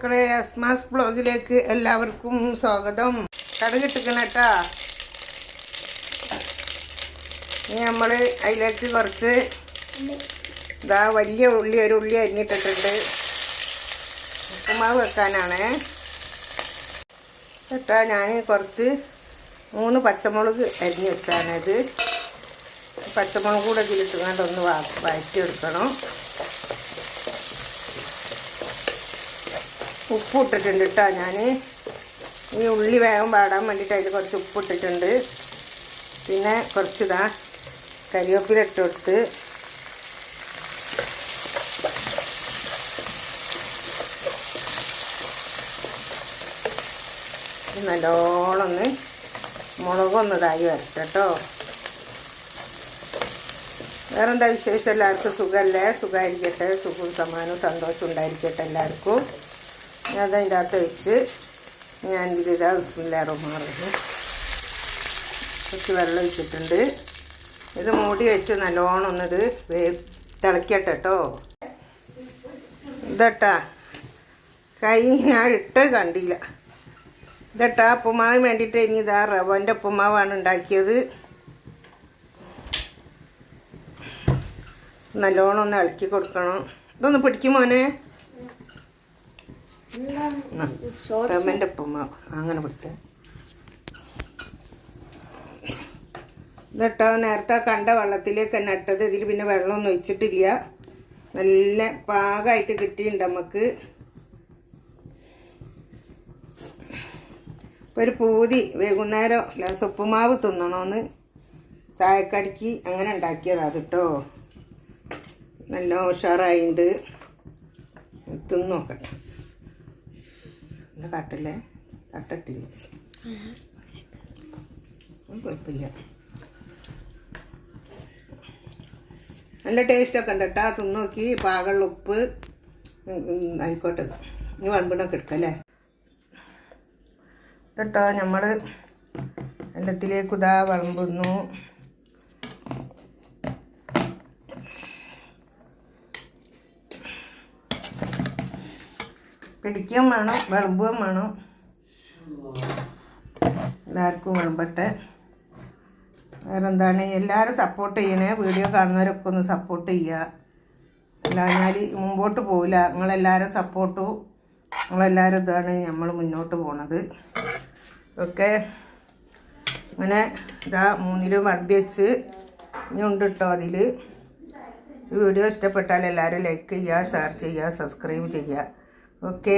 മക്കളെ അസ്മാസ് ബ്ലോഗിലേക്ക് എല്ലാവർക്കും സ്വാഗതം. കടുകിട്ടിക്കണട്ടാ ഇനി നമ്മൾ അതിലേക്ക് കുറച്ച് ഇതാ വലിയ ഉള്ളി ഒരു ഉള്ളി അരിഞ്ഞിട്ടിട്ടുണ്ട്. ഉപ്പുമാവ് വെക്കാനാണ്. കേട്ടാ ഞാൻ കുറച്ച് മൂന്ന് പച്ചമുളക് അരിഞ്ഞ് വെച്ചാണത് പച്ചമുളക് കൂടെ ഇതിലിട്ടുകൊണ്ട് ഒന്ന് വഴറ്റിയെടുക്കണം. ഉപ്പ് ഇട്ടിട്ടുണ്ട് കേട്ടോ ഞാൻ ഈ ഉള്ളി വേഗം പാടാൻ വേണ്ടിയിട്ട് അതിൽ കുറച്ച് ഉപ്പ് ഇട്ടിട്ടുണ്ട് പിന്നെ കുറച്ച് ഇതാ കരിവേപ്പില ഇട്ട് കൊടുത്ത്. നല്ലോണം ഒന്ന് മുളകൊന്ന് ഇതായി വരട്ടെ കേട്ടോ വേറെന്താ വിശേഷം? എല്ലാവർക്കും സുഖമല്ലേ സുഖമായിരിക്കട്ടെ സുഖവും സമാനവും സന്തോഷം ഉണ്ടായിരിക്കട്ടെ എല്ലാവർക്കും. ഞാൻ അതിന്റെ അകത്ത് വെച്ച് ഞാൻ ഇതിതാ ബിസ്മില്ലാറോ മാറുന്നു. കുറച്ച് വെള്ളം വെച്ചിട്ടുണ്ട് ഇത് മൂടി വെച്ച് നല്ലോണം ഒന്നത് വേ തിളക്കട്ടെ കേട്ടോ ഇതട്ടാ. കൈ ഞാൻ ഇട്ട് കണ്ടില്ല. ഇതട്ടാ ഉപ്പുമാവിന് വേണ്ടിയിട്ട് ഇനി ഇതാ റവന്റെ ഉപ്പുമാവാണ് ഉണ്ടാക്കിയത്. നല്ലോണം ഒന്ന് ഇളക്കി കൊടുക്കണം. ഇതൊന്ന് പിടിക്കും മോനെ. റവന്റെ ഉപ്പുമാവ് അങ്ങനെ പിടിച്ചേ ഇതിട്ടോ നേരത്തെ കണ്ട വെള്ളത്തിലേക്ക് തന്നെ ഇട്ടത്. ഇതിൽ പിന്നെ വെള്ളമൊന്നും ഒഴിച്ചിട്ടില്ല. നല്ല പാകമായിട്ട് കിട്ടിയിട്ടുണ്ട് നമുക്ക് ഒരു പൂതി. വൈകുന്നേരം ലാസ് ഉപ്പുമാവ് തിന്നണമെന്ന് ചായക്കടിക്ക് അങ്ങനെ ഉണ്ടാക്കിയതാ കേട്ടോ നല്ല ഉഷാറായിട്ടുണ്ട് തിന്ന് നോക്കട്ടെ കട്ടില്ലേ കട്ടിട്ടില്ല. കുഴപ്പമില്ല. നല്ല ടേസ്റ്റൊക്കെ ഉണ്ട് കേട്ടോ തിന്ന് നോക്കി. പാകള ഉപ്പ്. ആയിക്കോട്ടെ. ഇനി വൺപിണൊക്കെ എടുക്കല്ലേ കേട്ടോ നമ്മൾ എല്ലാത്തിലേക്ക് ഇതാ വിളമ്പുന്നു പിടിക്കുകയും വേണം വിളമ്പുകയും വേണം. എല്ലാവർക്കും വിളമ്പട്ടെ. വേറെ എന്താണ് എല്ലാവരും സപ്പോർട്ട് ചെയ്യണേ. വീഡിയോ കാണുന്നവരൊക്കെ ഒന്ന് സപ്പോർട്ട് ചെയ്യുക. അല്ലാഞ്ഞാൽ മുമ്പോട്ട് പോവില്ല. നിങ്ങളെല്ലാവരും സപ്പോർട്ടും നിങ്ങളെല്ലാവരും ഇതാണ് നമ്മൾ മുന്നോട്ട് പോണത്. ഓക്കെ? അങ്ങനെ ഇതാ മൂന്നിലും വണ്ടി വെച്ച് ഇനി ഉണ്ട് കേട്ടോ അതിൽ വീഡിയോ ഇഷ്ടപ്പെട്ടാൽ എല്ലാവരും ലൈക്ക് ചെയ്യുക ഷെയർ ചെയ്യുക സബ്സ്ക്രൈബ് ചെയ്യുക. ഓക്കേ